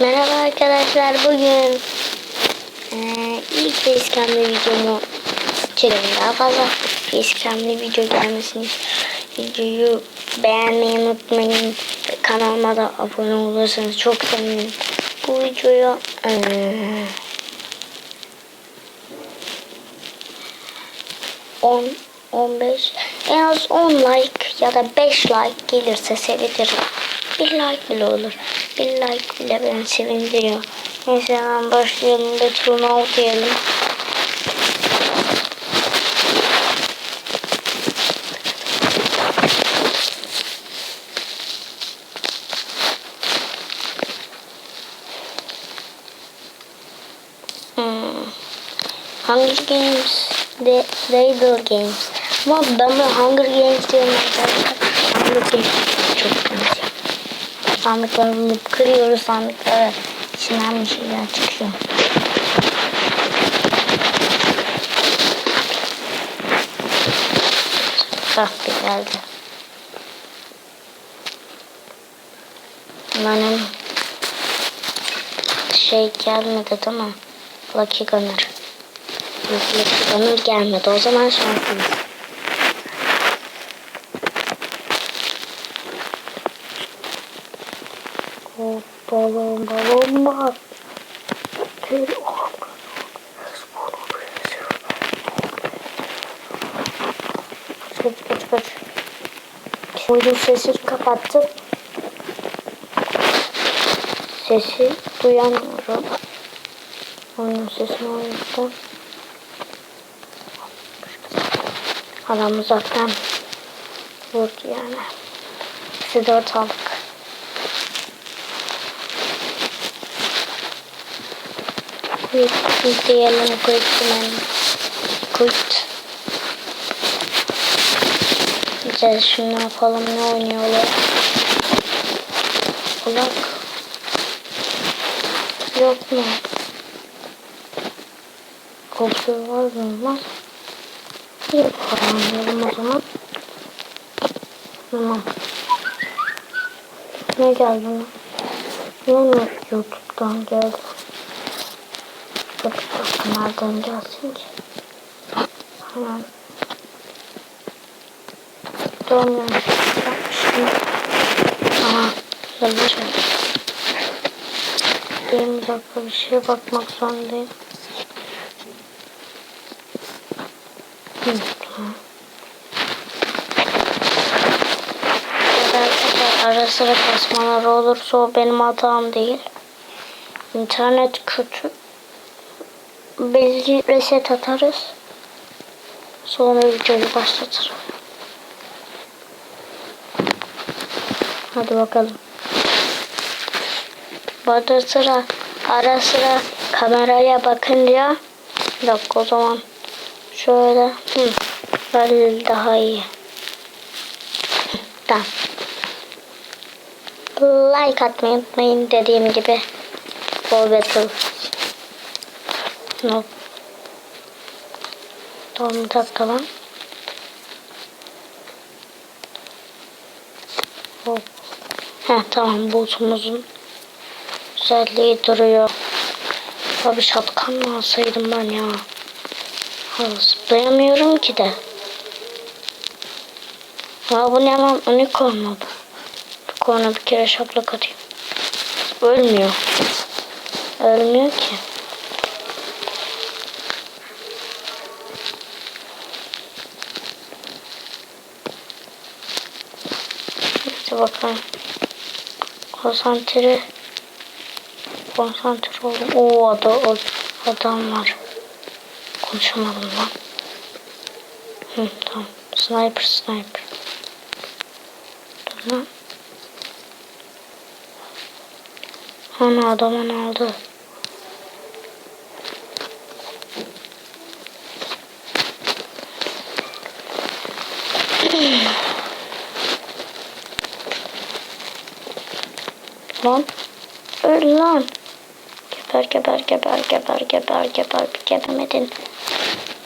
Merhaba arkadaşlar bugün eee ilk facecam'lı videomu çekelim daha fazla facecam'lı video gelmesini videoyu beğenmeyi unutmayın kanalıma da abone olursanız çok sevinirim bu videoyu eee 10 15 en az 10 like ya da 5 like gelirse sevinirim. Bir like bile olur. Bir like bile beni sevindiriyor. Neyse hemen başlayalım. Go now diyelim. Hmm. Hunger Games, de Raidal Games. Ama ben de Hunger Games diyorum arkadaşlar. Hunger Games çok benziyor. Sandıkları kırıyoruz sandıkları. İçinden bir şeyler çıkıyor. Kahve geldi. Benim şey gelmedi değil mi? Lucky Gunner. Lucky Gunner gelmedi. O zaman şanslıyız. Hoppa bomba bomba. Gel Kaç kaç kaç. Oyun sesini kapattım. Sesi duyamıyorum. Oyunun sesini o yüzden. Adam uzaktan vurdu yani. Eksi dört aldık. Quit diyelim quit diyelim. Quit. Güzel şunu yapalım ne oynuyorlar. Kulak. Yok mu? Kopya var mı? Var. Yok anlayalım o zaman. Tamam. Ne geldi mi? Yine YouTube'dan geldi. Nereden gelsin ki? Hemen. Doğum yapmıştım. Aha. Yazmış mı? Benim dakika bir şeye bakmak zorundayım. Hı, ara sıra kasmalar olursa o benim hatam değil. İnternet kötü. Belki reset atarız. Sonra videoyu başlatırım. Hadi bakalım. Bada sıra ara sıra kameraya bakınca bir dakika o zaman şöyle hı, böyle daha iyi. Tamam. Like atmayı unutmayın dediğim gibi. Bol battle. No. Tamam bir dakika lan. Hop. Heh tamam botumuzun güzelliği duruyor. Abi şatkan mı alsaydım ben ya? Ha, zıplayamıyorum ki de. Ya bu ne lan? Unicorn mu bu? Unicorn'a bir kere şaplak atayım. Ölmüyor. Ölmüyor ki. Hadi bakalım. Konsantre. Konsantre oldum. Oo adam, adam var. Konuşamadım lan. Hı, tamam. Sniper sniper. Tamam. Ana adamın aldı. Lan. Öl lan. Geber geber geber geber geber geber bir gebemedin.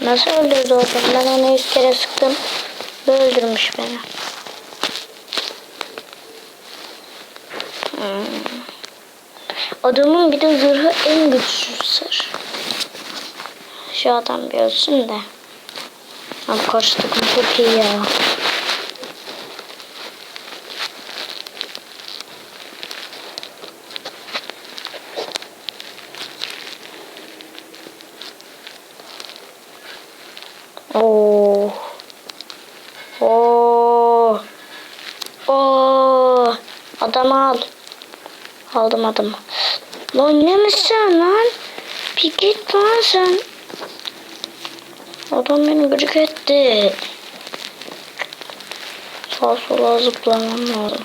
Nasıl öldürdü o? Ben onu yüz kere sıktım. Ve öldürmüş beni. Hmm. Adamın bir de zırhı en güçsüz zırh. Şu adam bir ölsün de. Abi karşı takım çok iyi ya. Oo. Oo. Oo. Adam al. Aldım adamı. Lan ne misin lan? Bir git lan sen. Adam beni gıcık etti. Sağ sola zıplamam lazım.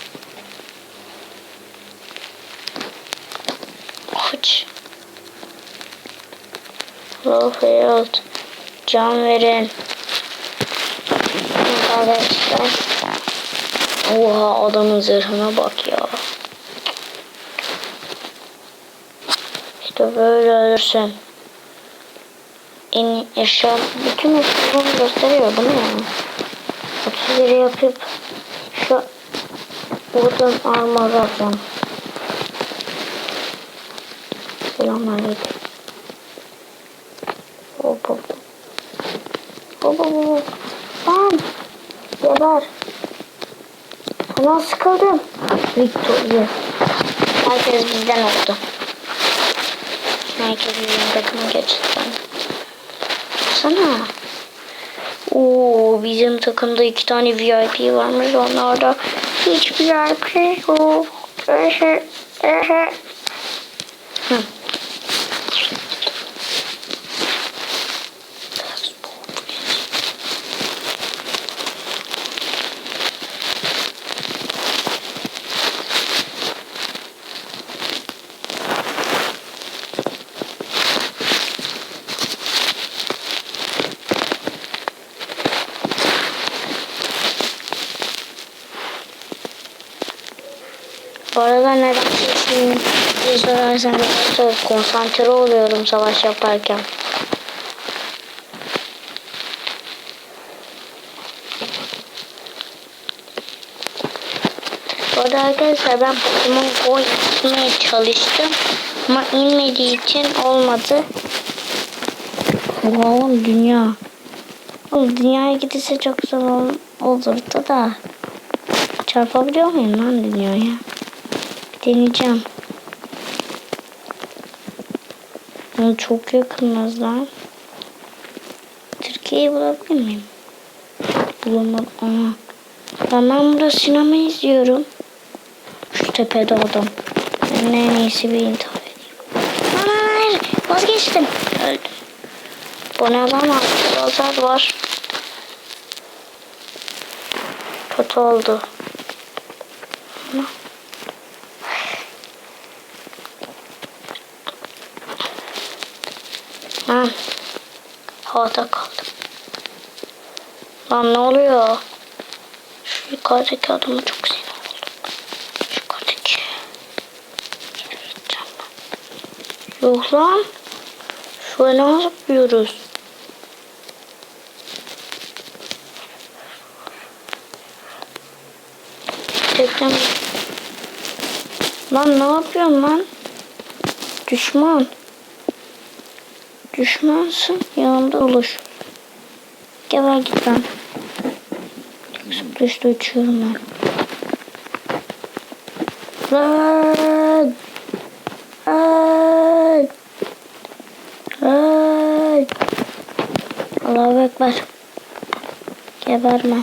Aç. Rafael. Can verin. Arkadaşlar. Oha adamın zırhına bak ya. İşte böyle ölürsün. En yaşam bütün usulünü gösteriyor bunu yani. 30 yapıp şu buradan armor alacağım. Selamünaleyküm. Hop hop. Hop hop hop. Lan. Geber. Sana sıkıldım. Victoria. Herkes bizden oldu. Bizim takıma geçti. Sana. Oo, bizim takımda iki tane VIP varmış. Onlarda hiç VIP yok. Hı. Bu arada neden diye sorarsanız konsantre oluyorum savaş yaparken. Bu arada arkadaşlar ben Pokemon Go inmeye çalıştım. Ama inmediği için olmadı. Oğlum dünya. Oğlum dünyaya gidilse çok ol- olurdu da. Çarpabiliyor muyum lan dünyaya? Deneyeceğim. Ama çok yakınız lan. Türkiye'yi bulabilir miyim? Bulamadım. Aha. Ben, ben burada sinema izliyorum. Şu tepede adam. Ben en iyisi bir intihar edeyim. Hayır, hayır. Vazgeçtim. Öldüm. Bu ne lan? Lazer var. Kötü oldu. Ama- Lan. Havada kaldım. Lan ne oluyor? Şu yukarıdaki adamı çok sinir oldum. Şu yukarıdaki. Yok lan. Şöyle ne yapıyoruz? Tekrar. Lan ne yapıyorsun lan? Düşman. Düşmansın yanımda ulaş. Geber git lan. Zıplayışta uçuyorum ben. Lan! Lan! Lan! Allahu Ekber. Geberme.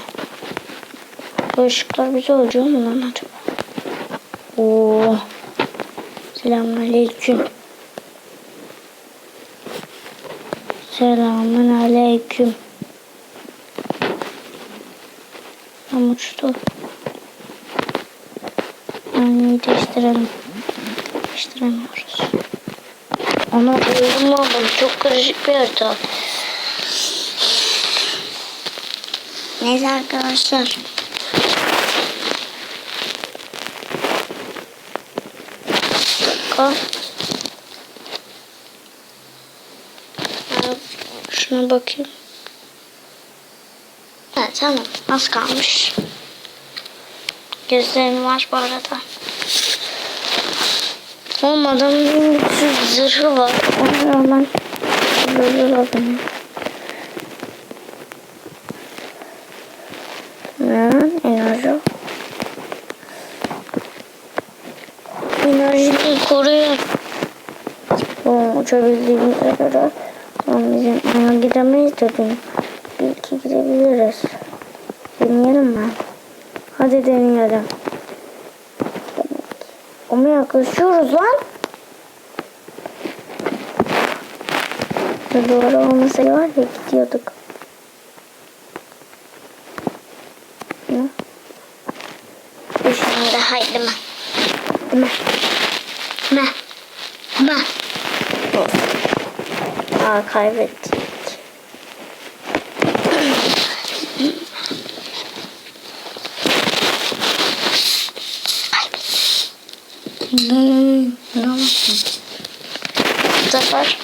Bu ışıklar bizi öldürüyor mu lan acaba? Oo. Selamünaleyküm. Selamun aleyküm. Tam uçtu. Aynayı değiştirelim. Değiştiremiyoruz. Oğlum oğlum çok karışık bir harita. Neyse arkadaşlar. Dakika. Ha, Şuna bakayım. Ha, tamam. Az kalmış. Gözlerim var bu arada. Oğlum adamın bir zırhı var. Ona rağmen adamı. Ne? Enerji. Enerjini koruyun. Oğlum uçabildiğimize göre Tamam bizim ona giremeyiz dedim. Belki girebiliriz. Deneyelim mi? Hadi deneyelim. Ama yaklaşıyoruz lan. Doğru olmasaydı var ya gidiyorduk. Bu şu şey anda haydi mı? Mı? Mı? Mı? Aa kaybettik. Ne? Ne olsun? Bu sefer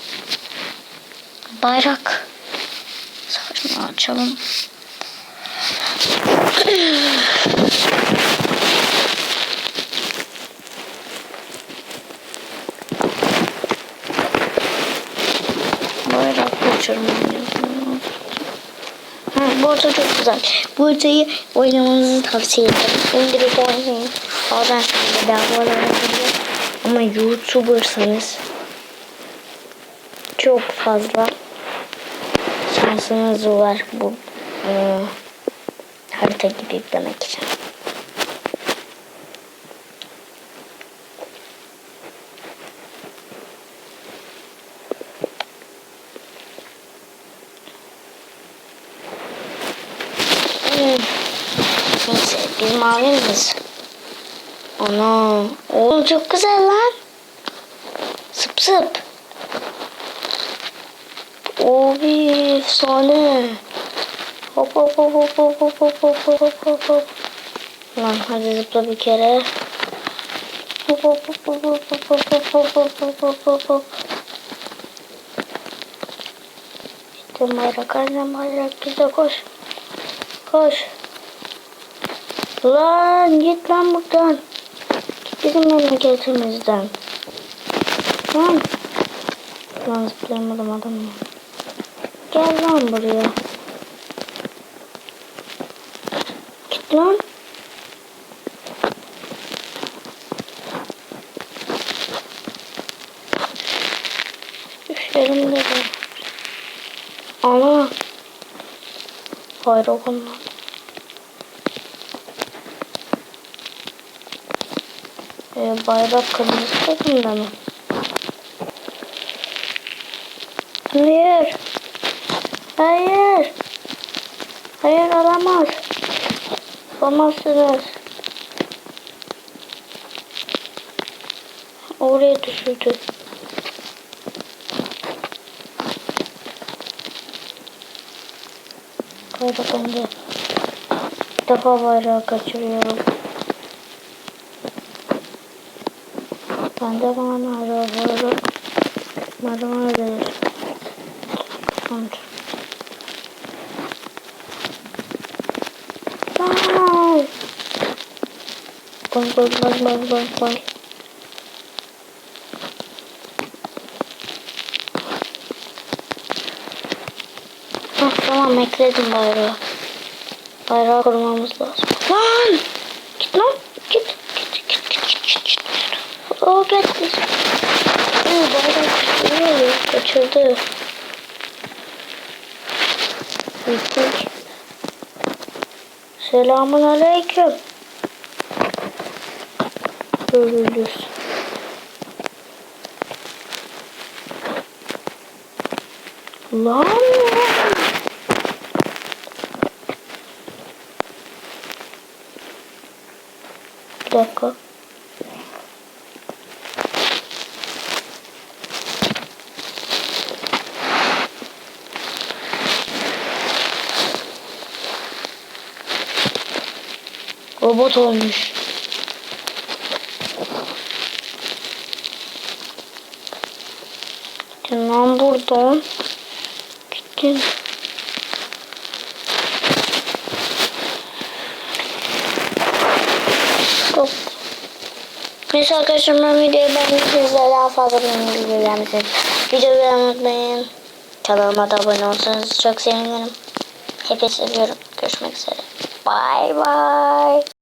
bayrak sarını açalım. Oynuyorsunuz. Ha, arada çok güzel. Bu haritayı oynamanızı tavsiye ederim. İndirip oynayın. Bazen bedava olabilir. Ama YouTuber'sanız çok fazla şansınız var bu e, harita gibi yüklemek için. Hmm. Neyse biz mavi miyiz? Ana. Oğlum çok güzel lan. Sıp sıp. Obi efsane. Hop hop hop hop hop hop hop hop hop hop hop. Lan hadi zıpla bir kere. Hop hop hop hop hop hop hop hop hop hop hop hop hop. İşte bayrak annem bayrak güzel koş. Koş. Lan git lan buradan. Git bizim memleketimizden. Lan. Lan zıplayamadım adamı. Gel lan buraya. Git lan. Üf elimde de. Ana. Bayrak onlar. Ee, bayrak kırmızı takımda mı? Hayır. Hayır. Hayır alamaz. Alamazsınız. Oraya düşürdü. Bayrak önde. Bir defa bayrağı kaçırıyorum. Bende var mı arabaları? Marmara değil. Kont. Wow. Gol gol gol gol gol gol. Heh, tamam ekledim bayrağı. Bayrağı korumamız lazım. Lan! Git lan! Git! Oo kaçmış. Hı, bayrak ne oluyor? Kaçıldı. Bittik. Selamun aleyküm. Görülür. Lan. Bir dakika. Robot olmuş. Lan buradan. Gittin. Hop. Neyse arkadaşlar ben videoyu beğendiyseniz daha fazla benim videoyu beğenmişsiniz. Videoyu unutmayın. Kanalıma da abone olsanız çok sevinirim. Hepinizi seviyorum. Görüşmek üzere. Bye bye.